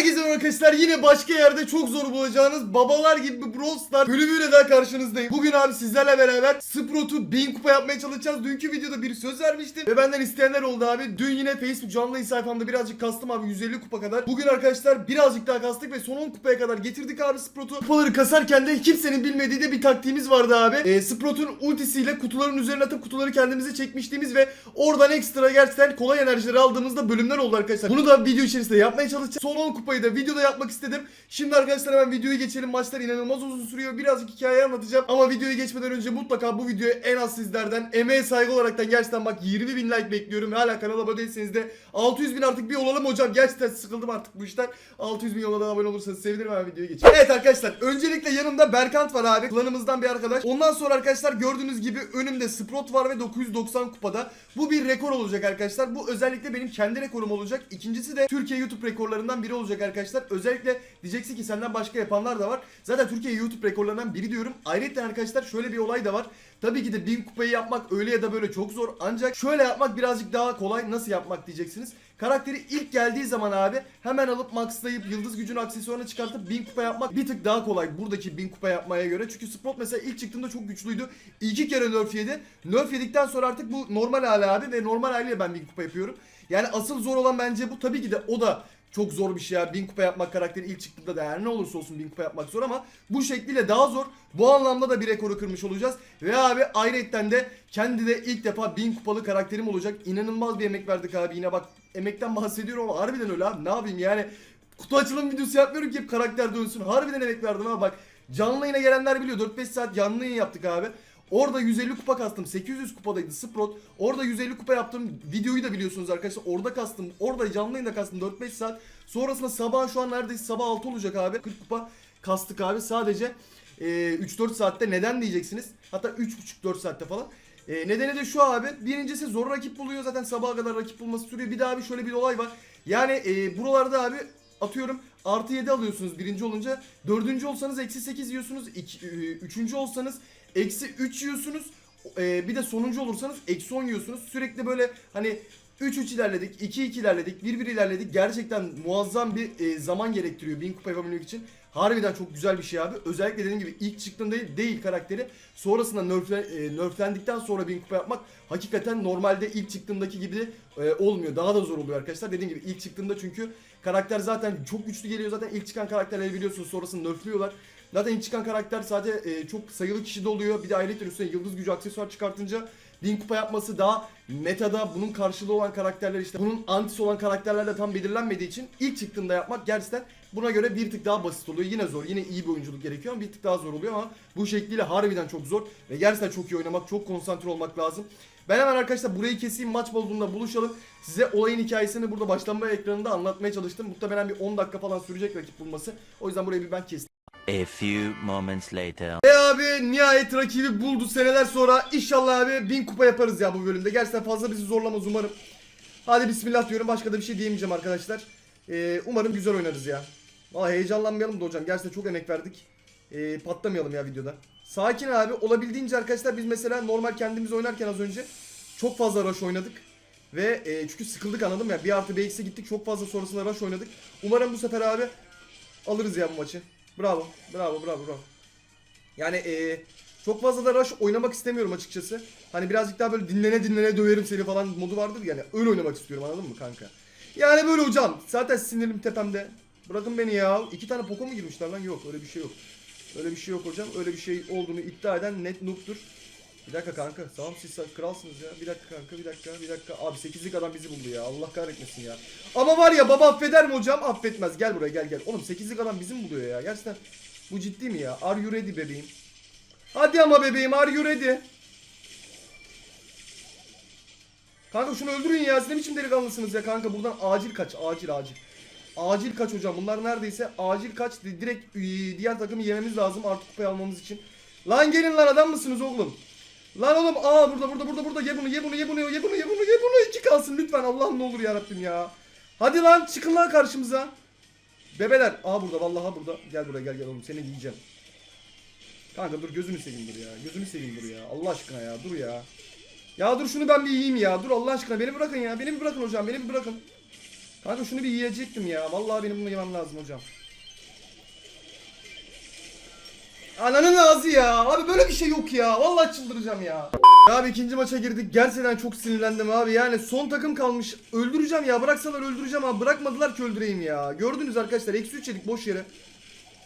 Herkese arkadaşlar yine başka yerde çok zor bulacağınız babalar gibi bir Brawl Stars bölümüyle daha karşınızdayım. Bugün abi sizlerle beraber Sprout'u 1000 kupa yapmaya çalışacağız. Dünkü videoda bir söz vermiştim ve benden isteyenler oldu abi. Dün yine Facebook canlı sayfamda birazcık kastım abi 150 kupa kadar. Bugün arkadaşlar birazcık daha kastık ve son 10 kupaya kadar getirdik abi Sprout'u. Kupaları kasarken de kimsenin bilmediği de bir taktiğimiz vardı abi. E, Sprout'un ultisiyle kutuların üzerine atıp kutuları kendimize çekmiştiğimiz ve oradan ekstra gerçekten kolay enerjileri aldığımızda bölümler oldu arkadaşlar. Bunu da video içerisinde yapmaya çalışacağız. Son 10 kupayı da videoda yapmak istedim. Şimdi arkadaşlar hemen videoyu geçelim. Maçlar inanılmaz uzun sürüyor. Birazcık hikaye anlatacağım. Ama videoya geçmeden önce mutlaka bu videoya en az sizlerden emeğe saygı olaraktan gerçekten bak 20 bin like bekliyorum. Hala kanala abone değilseniz de 600 bin artık bir olalım hocam. Gerçekten sıkıldım artık bu işten. 600 bin yola da abone olursanız sevinirim hemen videoya geçelim. Evet arkadaşlar öncelikle yanımda Berkant var abi. Klanımızdan bir arkadaş. Ondan sonra arkadaşlar gördüğünüz gibi önümde Sprot var ve 990 kupada. Bu bir rekor olacak arkadaşlar. Bu özellikle benim kendi rekorum olacak. İkincisi de Türkiye YouTube rekorlarından biri olacak arkadaşlar. Özellikle diyeceksin ki senden başka yapanlar da var. Zaten Türkiye YouTube rekorlarından biri diyorum. Ayrıca arkadaşlar şöyle bir olay da var. Tabii ki de 1000 kupayı yapmak öyle ya da böyle çok zor. Ancak şöyle yapmak birazcık daha kolay. Nasıl yapmak diyeceksiniz. Karakteri ilk geldiği zaman abi hemen alıp maxlayıp yıldız gücünü aksesuarına çıkartıp 1000 kupa yapmak bir tık daha kolay buradaki 1000 kupa yapmaya göre. Çünkü Sprot mesela ilk çıktığında çok güçlüydü. İki kere nerf yedi. Nerf yedikten sonra artık bu normal hali abi ve normal haliyle ben 1000 kupa yapıyorum. Yani asıl zor olan bence bu. Tabii ki de o da çok zor bir şey ya. 1000 kupa yapmak karakteri ilk çıktığında da her ne olursa olsun 1000 kupa yapmak zor ama bu şekliyle daha zor. Bu anlamda da bir rekoru kırmış olacağız. Ve abi ayrıyetten de kendi de ilk defa 1000 kupalı karakterim olacak. İnanılmaz bir emek verdik abi. Yine bak emekten bahsediyorum ama harbiden öyle abi. Ne yapayım yani. Kutu açılım videosu yapmıyorum ki hep karakter dönsün. Harbiden emek verdim ama bak. Canlı yayına gelenler biliyor. 4-5 saat canlı yayın yaptık abi. Orada 150 kupa kastım. 800 kupadaydı Sprot. Orada 150 kupa yaptım. Videoyu da biliyorsunuz arkadaşlar. Orada kastım. Orada canlı yayında kastım 4-5 saat. Sonrasında sabah şu an neredeyse sabah 6 olacak abi. 40 kupa kastık abi. Sadece e, 3-4 saatte neden diyeceksiniz. Hatta 3,5-4 saatte falan. E, nedeni de şu abi. Birincisi zor rakip buluyor. Zaten sabaha kadar rakip bulması sürüyor. Bir daha abi şöyle bir olay var. Yani e, buralarda abi atıyorum artı 7 alıyorsunuz birinci olunca. Dördüncü olsanız eksi 8 yiyorsunuz. İki, e, üçüncü olsanız eksi 3 yiyorsunuz. E, bir de sonuncu olursanız eksi 10 yiyorsunuz. Sürekli böyle hani 3-3 ilerledik, 2-2 ilerledik, 1-1 ilerledik. Gerçekten muazzam bir e, zaman gerektiriyor 1000 kupa yapabilmek için. Harbiden çok güzel bir şey abi. Özellikle dediğim gibi ilk çıktığında değil, değil karakteri. Sonrasında nerfle, e, nerflendikten sonra 1000 kupa yapmak hakikaten normalde ilk çıktığındaki gibi e, olmuyor. Daha da zor oluyor arkadaşlar. Dediğim gibi ilk çıktığında çünkü karakter zaten çok güçlü geliyor. Zaten ilk çıkan karakterleri biliyorsunuz sonrasında nerfliyorlar. Zaten ilk çıkan karakter sadece e, çok sayılı kişide oluyor. Bir de ayrıca üstüne yıldız gücü aksesuar çıkartınca 1000 kupa yapması daha metada bunun karşılığı olan karakterler işte bunun antisi olan karakterlerle tam belirlenmediği için ilk çıktığında yapmak gerçekten buna göre bir tık daha basit oluyor. Yine zor. Yine iyi bir oyunculuk gerekiyor ama bir tık daha zor oluyor ama bu şekliyle harbiden çok zor ve gerçekten çok iyi oynamak, çok konsantre olmak lazım. Ben hemen arkadaşlar burayı keseyim maç olduğunda buluşalım. Size olayın hikayesini burada başlama ekranında anlatmaya çalıştım. Muhtemelen bir 10 dakika falan sürecek rakip bulması. O yüzden burayı bir ben kestim. A few moments later. Ve abi nihayet rakibi buldu seneler sonra. İnşallah abi 1000 kupa yaparız ya bu bölümde. Gerçekten fazla bizi zorlamaz umarım. Hadi bismillah diyorum. Başka da bir şey diyemeyeceğim arkadaşlar. Ee, umarım güzel oynarız ya. Valla heyecanlanmayalım da hocam. Gerçekten çok emek verdik. Ee, patlamayalım ya videoda. Sakin abi. Olabildiğince arkadaşlar biz mesela normal kendimiz oynarken az önce çok fazla rush oynadık. Ve e, çünkü sıkıldık anladım ya. Bir artı BX'e gittik. Çok fazla sonrasında rush oynadık. Umarım bu sefer abi alırız ya bu maçı. Bravo. Bravo bravo bravo. Yani e, çok fazla da rush oynamak istemiyorum açıkçası. Hani birazcık daha böyle dinlene dinlene döverim seni falan modu vardır yani. Öyle oynamak istiyorum anladın mı kanka? Yani böyle hocam. Zaten sinirim tepemde. Bırakın beni ya. İki tane poko mu girmişler lan? Yok öyle bir şey yok. Öyle bir şey yok hocam. Öyle bir şey olduğunu iddia eden net noob'tur. Bir dakika kanka. Tamam siz kralsınız ya. Bir dakika kanka bir dakika bir dakika. Abi 8'lik adam bizi buldu ya. Allah kahretmesin ya. Ama var ya baba affeder mi hocam? Affetmez. Gel buraya gel gel. Oğlum 8'lik adam bizim buluyor ya. Gerçekten bu ciddi mi ya? Are you ready bebeğim? Hadi ama bebeğim are you ready? Kanka şunu öldürün ya. Siz ne biçim delikanlısınız ya kanka. Buradan acil kaç. Acil acil. Acil kaç hocam. Bunlar neredeyse acil kaç. Di- Direkt e, diğer takımı yememiz lazım artık kupayı almamız için. Lan gelin lan adam mısınız oğlum? Lan oğlum aa burada burada burada burada ye bunu ye bunu ye bunu ye bunu ye bunu ye bunu iki kalsın lütfen Allah'ım ne olur ya Rabbim ya. Hadi lan çıkın lan karşımıza. Bebeler aa burada vallahi burada. Gel buraya gel gel oğlum seni yiyeceğim. Kanka dur gözünü seveyim dur ya. Gözünü seveyim dur ya. Allah aşkına ya dur ya. Ya dur şunu ben bir yiyeyim ya. Dur Allah aşkına beni bırakın ya. Beni bir bırakın hocam beni bir bırakın. Kanka şunu bir yiyecektim ya. Vallahi benim bunu yemem lazım hocam. Ananın ağzı ya. Abi böyle bir şey yok ya. Vallahi çıldıracağım ya. Abi ikinci maça girdik. Gerçekten çok sinirlendim abi. Yani son takım kalmış. Öldüreceğim ya. Bıraksalar öldüreceğim abi. Bırakmadılar ki öldüreyim ya. Gördünüz arkadaşlar. Eksi 3 yedik boş yere.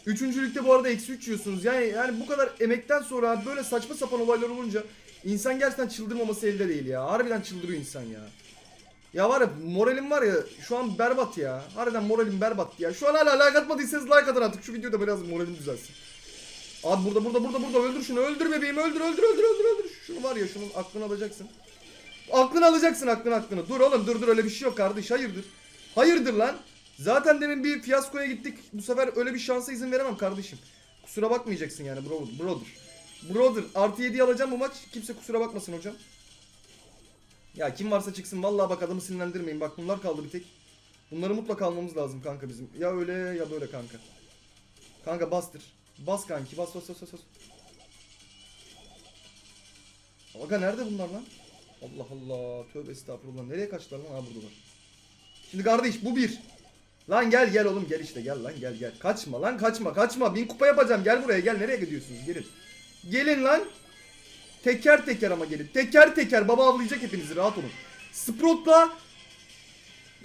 Üçüncülükte bu arada eksi 3 yiyorsunuz. Yani yani bu kadar emekten sonra böyle saçma sapan olaylar olunca insan gerçekten çıldırmaması elde değil ya. Harbiden çıldırıyor insan ya. Ya var ya moralim var ya şu an berbat ya. Harbiden moralim berbat ya. Şu an hala like atmadıysanız like atın artık. Şu videoda biraz moralim düzelsin. Abi burada burada burada burada öldür şunu öldür bebeğim öldür öldür öldür öldür öldür. Şunu var ya şunun aklını alacaksın. Aklını alacaksın aklını aklını. Dur oğlum dur dur öyle bir şey yok kardeş hayırdır. Hayırdır lan. Zaten demin bir fiyaskoya gittik. Bu sefer öyle bir şansa izin veremem kardeşim. Kusura bakmayacaksın yani bro, brother. Brother artı 7 alacağım bu maç. Kimse kusura bakmasın hocam. Ya kim varsa çıksın vallahi bak adamı sinirlendirmeyin. Bak bunlar kaldı bir tek. Bunları mutlaka almamız lazım kanka bizim. Ya öyle ya böyle kanka. Kanka bastır. Bas kanki bas bas bas bas. Aga nerede bunlar lan? Allah Allah. Tövbe estağfurullah. Nereye kaçtılar lan? Ha buradalar. Şimdi kardeş bu bir. Lan gel gel oğlum gel işte gel lan gel gel. Kaçma lan kaçma kaçma. Bin kupa yapacağım. Gel buraya gel. Nereye gidiyorsunuz? Gelin. Gelin lan. Teker teker ama gelin. Teker teker. Baba avlayacak hepinizi. Rahat olun. Sprout'la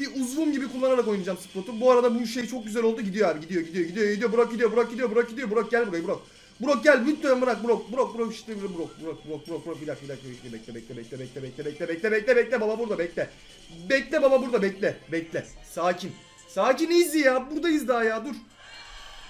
bir uzvum gibi kullanarak oynayacağım Sprout'u. Bu arada bu şey çok güzel oldu. Gidiyor abi. Gidiyor gidiyor gidiyor gidiyor. Burak gidiyor. Burak gidiyor. Burak gidiyor. Burak gel buraya Burak. Burak gel lütfen bırak Burak Burak Burak işte Burak Burak Burak Burak Burak bir dakika bir dakika bekle bekle bekle bekle bekle bekle bekle bekle bekle baba burada bekle. Bekle baba burada bekle bekle. Sakin. Sakin easy ya buradayız daha ya dur.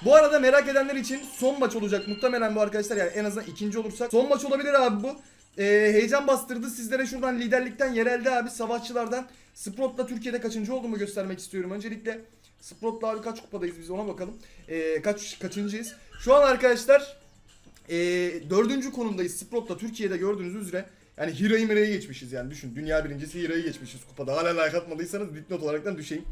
Bu arada merak edenler için son maç olacak muhtemelen bu arkadaşlar yani en azından ikinci olursak. Son maç olabilir abi bu. Ee, heyecan bastırdı sizlere şuradan liderlikten yerelde abi savaşçılardan Sprot'la Türkiye'de kaçıncı olduğumu göstermek istiyorum. Öncelikle Sprot'la abi kaç kupadayız biz ona bakalım. Ee, kaç kaçıncıyız? Şu an arkadaşlar ee, dördüncü konumdayız Sprot'la Türkiye'de gördüğünüz üzere. Yani Hira'yı Mira'yı geçmişiz yani düşün. Dünya birincisi Hira'yı geçmişiz kupada. Hala like atmadıysanız dipnot olaraktan düşeyim.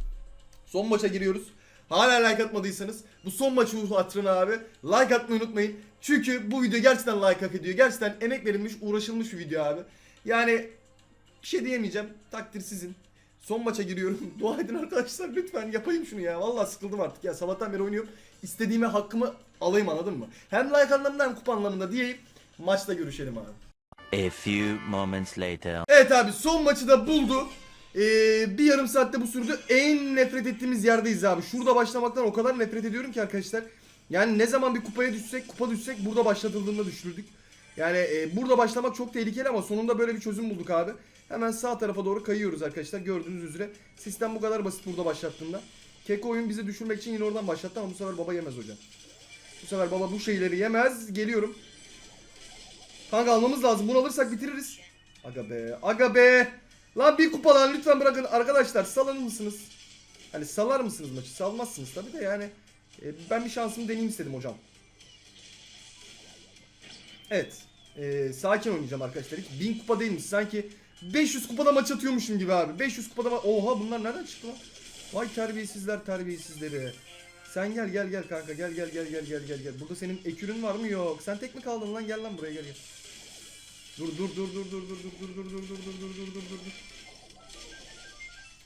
Son maça giriyoruz. Hala like atmadıysanız bu son maçı hatırına abi like atmayı unutmayın. Çünkü bu video gerçekten like hak ediyor. Gerçekten emek verilmiş, uğraşılmış bir video abi. Yani bir şey diyemeyeceğim. Takdir sizin. Son maça giriyorum. Dua edin arkadaşlar lütfen yapayım şunu ya. Vallahi sıkıldım artık ya. Sabahtan beri oynuyorum. İstediğime hakkımı alayım anladın mı? Hem like anlamında hem kupa anlamında diyeyim. Maçta görüşelim abi. A few moments later. Evet abi son maçı da buldu. Ee, bir yarım saatte bu sürdü. En nefret ettiğimiz yerdeyiz abi. Şurada başlamaktan o kadar nefret ediyorum ki arkadaşlar. Yani ne zaman bir kupaya düşsek, kupa düşsek burada başlatıldığında düşürdük. Yani e, burada başlamak çok tehlikeli ama sonunda böyle bir çözüm bulduk abi. Hemen sağ tarafa doğru kayıyoruz arkadaşlar. Gördüğünüz üzere. Sistem bu kadar basit burada başlattığında. Keko oyun bizi düşürmek için yine oradan başlattı ama bu sefer baba yemez hocam. Bu sefer baba bu şeyleri yemez. Geliyorum. Kanka almamız lazım. Bunu alırsak bitiririz. Aga be. Aga be. Lan bir kupa lan lütfen bırakın. Arkadaşlar salır mısınız? Hani salar mısınız maçı? Salmazsınız tabii de yani. E, ben bir şansımı deneyeyim istedim hocam. Evet. E, sakin oynayacağım arkadaşlar. Hiç 1000 kupa değilmiş. Sanki 500 kupada maç atıyormuşum gibi abi. 500 kupada ma- Oha bunlar nereden çıktı lan? Vay terbiyesizler terbiyesizleri. Sen gel gel gel kanka gel gel gel gel gel gel gel. Burada senin ekürün var mı? Yok. Sen tek mi kaldın lan? Gel lan buraya gel gel. Dur dur dur dur dur dur dur dur dur dur dur dur dur dur dur dur dur.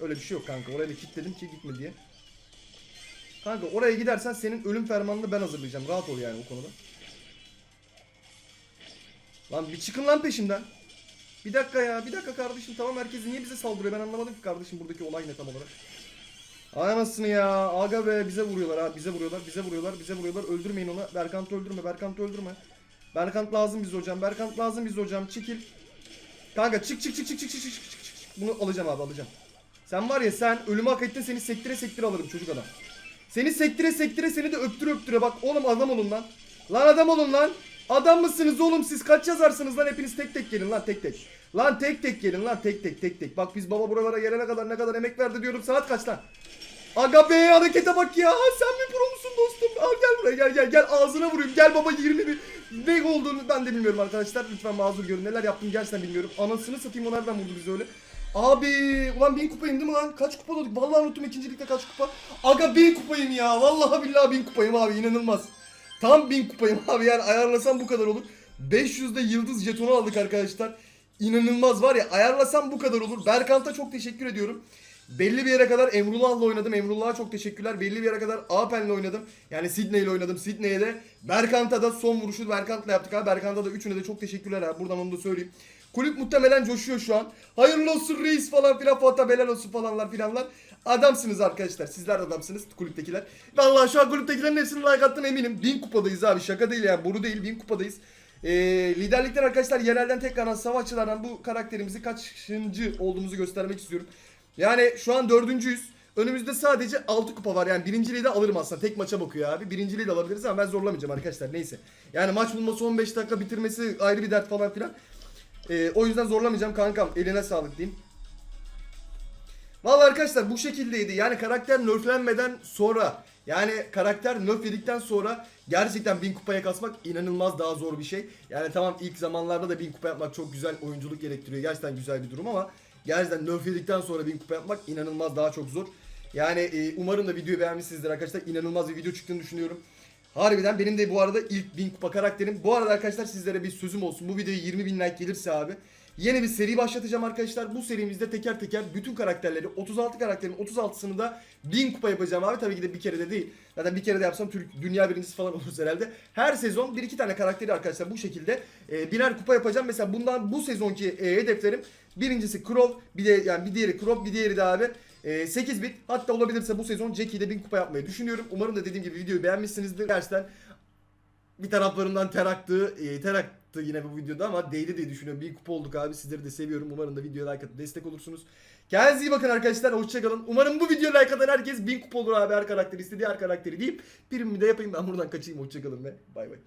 Öyle bir şey yok kanka. Oraya bir kilitledim ki gitme diye. Kanka oraya gidersen senin ölüm fermanını ben hazırlayacağım. Rahat ol yani o konuda. Lan bir çıkın lan peşimden. Bir dakika ya. Bir dakika kardeşim. Tamam herkes niye bize saldırıyor? Ben anlamadım ki kardeşim buradaki olay ne tam olarak. Anasını ya. Aga be bize vuruyorlar ha. Bize vuruyorlar. Bize vuruyorlar. Bize vuruyorlar. Öldürmeyin onu. Berkant'ı öldürme. Berkant'ı öldürme. Berkant lazım bize hocam. Berkant lazım bize hocam. Çekil. Kanka çık çık çık çık çık çık çık çık çık. Bunu alacağım abi alacağım. Sen var ya sen ölümü hak ettin seni sektire sektire alırım çocuk adam. Seni sektire sektire seni de öptüre öptüre bak oğlum adam olun lan. Lan adam olun lan. Adam mısınız oğlum siz kaç yazarsınız lan hepiniz tek tek gelin lan tek tek. Lan tek tek gelin lan tek tek tek tek. Bak biz baba buralara gelene kadar ne kadar emek verdi diyorum saat kaç lan? Aga be harekete bak ya. Sen bir pro musun dostum? Al gel buraya gel gel gel ağzına vurayım. Gel baba 20 bir ne olduğunu ben de bilmiyorum arkadaşlar. Lütfen mazur görün. Neler yaptım gerçekten bilmiyorum. Anasını satayım o nereden vurdu bizi öyle. Abi ulan bin kupayım değil mi lan? Kaç kupa olduk? Vallahi unuttum ikincilikte kaç kupa. Aga bin kupayım ya. Vallahi billahi bin kupayım abi inanılmaz. Tam bin kupayım abi yani ayarlasam bu kadar olur. 500'de yıldız jetonu aldık arkadaşlar. İnanılmaz var ya ayarlasam bu kadar olur. Berkant'a çok teşekkür ediyorum. Belli bir yere kadar Emrullah'la oynadım. Emrullah'a çok teşekkürler. Belli bir yere kadar Apen'le oynadım. Yani Sydney'le oynadım. Sydney'e de Berkant'a da son vuruşu Berkant'la yaptık abi. Berkant'a da üçüne de çok teşekkürler abi. Buradan onu da söyleyeyim. Kulüp muhtemelen coşuyor şu an. Hayırlı olsun reis falan filan. Fatih helal olsun falanlar filanlar. Adamsınız arkadaşlar. Sizler de adamsınız kulüptekiler. Vallahi şu an kulüptekilerin hepsinin like attığına eminim. Bin kupadayız abi. Şaka değil yani. Boru değil. Bin kupadayız. Ee, liderlikten arkadaşlar yerelden tekrardan savaşçılardan bu karakterimizi kaçıncı olduğumuzu göstermek istiyorum. Yani şu an dördüncüyüz. Önümüzde sadece 6 kupa var. Yani birinciliği de alırım aslında. Tek maça bakıyor abi. Birinciliği de alabiliriz ama ben zorlamayacağım arkadaşlar. Neyse. Yani maç bulması 15 dakika bitirmesi ayrı bir dert falan filan. Ee, o yüzden zorlamayacağım kankam. Eline sağlık diyeyim. Vallahi arkadaşlar bu şekildeydi. Yani karakter nerflenmeden sonra yani karakter nerf yedikten sonra gerçekten 1000 kupaya kasmak inanılmaz daha zor bir şey. Yani tamam ilk zamanlarda da 1000 kupa yapmak çok güzel oyunculuk gerektiriyor. Gerçekten güzel bir durum ama gerçekten nerf sonra 1000 kupa yapmak inanılmaz daha çok zor. Yani e, umarım da videoyu beğenmişsinizdir arkadaşlar. İnanılmaz bir video çıktığını düşünüyorum. Harbiden benim de bu arada ilk 1000 kupa karakterim. Bu arada arkadaşlar sizlere bir sözüm olsun. Bu videoya 20 bin like gelirse abi Yeni bir seri başlatacağım arkadaşlar. Bu serimizde teker teker bütün karakterleri 36 karakterin 36'sını da 1000 kupa yapacağım abi. Tabii ki de bir kere de değil. Zaten bir kere de yapsam Türk dünya birincisi falan oluruz herhalde. Her sezon bir iki tane karakteri arkadaşlar bu şekilde e, birer kupa yapacağım. Mesela bundan bu sezonki e, hedeflerim birincisi Crow, bir de yani bir diğeri Crow, bir diğeri de abi e, 8 bit. Hatta olabilirse bu sezon Jackie'de 1000 kupa yapmayı düşünüyorum. Umarım da dediğim gibi videoyu beğenmişsinizdir. Gerçekten bir taraflarından ter aktı, e, ter aktı yine bu videoda ama değdi diye düşünüyorum. Bir kupa olduk abi. Sizleri de seviyorum. Umarım da videoya like atıp destek olursunuz. Kendinize iyi bakın arkadaşlar. Hoşçakalın. Umarım bu videoya like atan herkes 1000 kupa olur abi her karakteri istediği her karakteri deyip birimi de yapayım ben buradan kaçayım. Hoşçakalın ve bay bay.